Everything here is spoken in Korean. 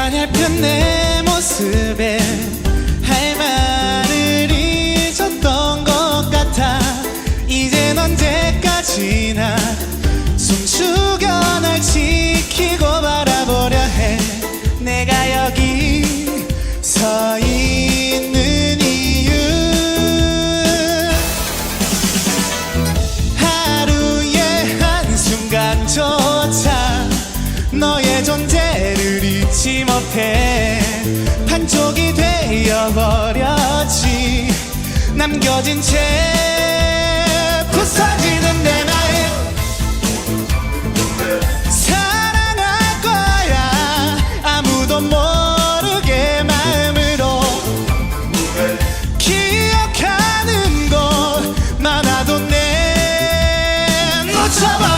가냘픈 내 모습에 할 말을 잊었던 것 같아. 이젠 언제까지나 숨죽여 널 지키고 바라보려 해. 내가 여기 서 있는 이유. 하루의 한순간조차 너의 존재 남겨진 채 부서지는 내 마음 사랑할 거야. 아무도 모르게 마음으로 기억하는 것 많아도 내 놓쳐봐